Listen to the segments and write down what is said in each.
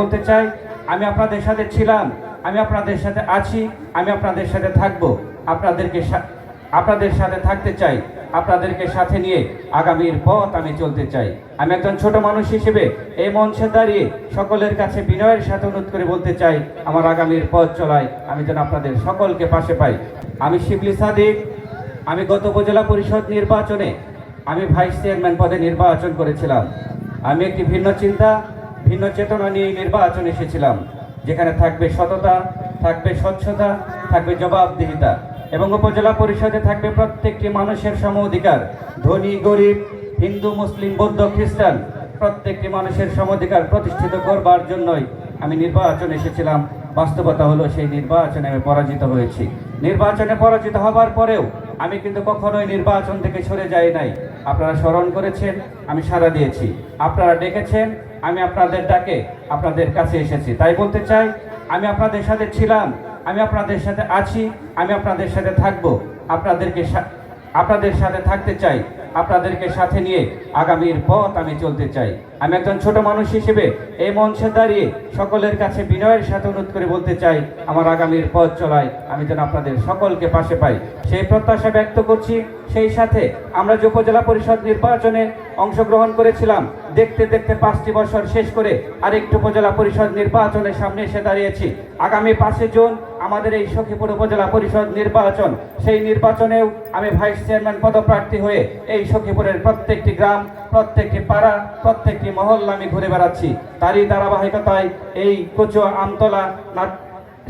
বলতে চাই, আমি আপনাদের সাথে ছিলাম, আমি আপনাদের সাথে আছি, আমি আপনাদের সাথে থাকব। আপনাদেরকে আপনাদের সাথে থাকতে চাই, আপনাদেরকে সাথে নিয়ে আগামীর পথ আমি চলতে চাই। আমি একজন ছোট মানুষ হিসেবে এই মঞ্চে দাঁড়িয়ে সকলের কাছে বিনয়ের সাথে অনুরোধ করে বলতে চাই, আমার আগামীর পথ চলায় আমি যেন আপনাদের সকলকে পাশে পাই। আমি শিবলি সাদিক, আমি গত উপজেলা পরিষদ নির্বাচনে আমি ভাইস চেয়ারম্যান পদে নির্বাচন করেছিলাম। আমি একটি ভিন্ন চিন্তা ভিন্ন চেতনা নিয়ে নির্বাচন এসেছিলাম, যেখানে থাকবে সততা, থাকবে স্বচ্ছতা, থাকবে জবাবদিহিতা এবং উপজেলা পরিষদে থাকবে প্রত্যেকটি মানুষের সম অধিকার। ধনী, গরিব, হিন্দু, মুসলিম, বৌদ্ধ, খ্রিস্টান, প্রত্যেকটি মানুষের সম অধিকার প্রতিষ্ঠিত করবার জন্যই আমি নির্বাচন এসেছিলাম। বাস্তবতা হলো সেই নির্বাচনে আমি পরাজিত হয়েছি। নির্বাচনে পরাজিত হবার পরেও আমি কিন্তু কখনোই নির্বাচন থেকে সরে যাই নাই। আপনারা স্মরণ করেছেন, আমি সাড়া দিয়েছি। আপনারা ডেকেছেন আমি আপনাদের ডাকে আপনাদের কাছে এসেছি। তাই বলতে চাই, আমি আপনাদের সাথে ছিলাম, আমি আপনাদের সাথে আছি, আমি আপনাদের সাথে থাকব। আপনাদেরকে আপনাদের সাথে থাকতে চাই, আপনাদেরকে সাথে নিয়ে আগামীর পথ আমি চলতে চাই। আমি একজন ছোট মানুষ হিসেবে এই মঞ্চে দাঁড়িয়ে সকলের কাছে বিনয়ের সাথে অনুরোধ করে বলতে চাই, আমার আগামীর পথ চলায় আমি যেন আপনাদের সকলকে পাশে পাই। সেই প্রত্যাশা ব্যক্ত করছি, সেই সাথে আমরা যে উপজেলা পরিষদ নির্বাচনে অংশগ্রহণ করেছিলাম, দেখতে দেখতে পাঁচটি বছর শেষ করে আরেকটি উপজেলা পরিষদ নির্বাচনের সামনে এসে দাঁড়িয়েছি। আগামী পাঁচে জুন আমাদের এই সখীপুর উপজেলা পরিষদ নির্বাচন, সেই নির্বাচনেও আমি ভাইস চেয়ারম্যান পদপ্রার্থী হয়ে এই সখীপুরের প্রত্যেকটি গ্রাম, প্রত্যেকটি পাড়া, প্রত্যেকটি মহল্লা আমি ঘুরে বেড়াচ্ছি। তারই ধারাবাহিকতায় এই কচুয়া আমতলা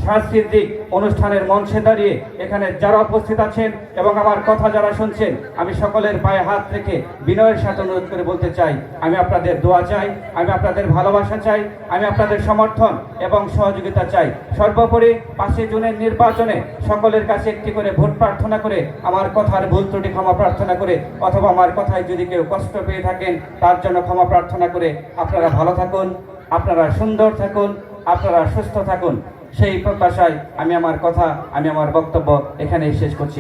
সাংস্কৃতিক অনুষ্ঠানের মঞ্চে দাঁড়িয়ে এখানে যারা উপস্থিত আছেন এবং আমার কথা যারা শুনছেন, আমি সকলের পায়ে হাত রেখে বিনয়ের সাথে অনুরোধ করে বলতে চাই, আমি আপনাদের দোয়া চাই, আমি আপনাদের ভালোবাসা চাই, আমি আপনাদের সমর্থন এবং সহযোগিতা চাই। সর্বোপরি পাঁচই জুনের নির্বাচনে সকলের কাছে একটি করে ভোট প্রার্থনা করে আমার কথার ভুল ত্রুটি ক্ষমা প্রার্থনা করে, অথবা আমার কথায় যদি কেউ কষ্ট পেয়ে থাকেন, তার জন্য ক্ষমা প্রার্থনা করে আপনারা ভালো থাকুন, আপনারা সুন্দর থাকুন আপনারা সুস্থ থাকুন। সেই প্রত্যাশায় আমি আমার কথা আমি আমার বক্তব্য এখানেই শেষ করছি।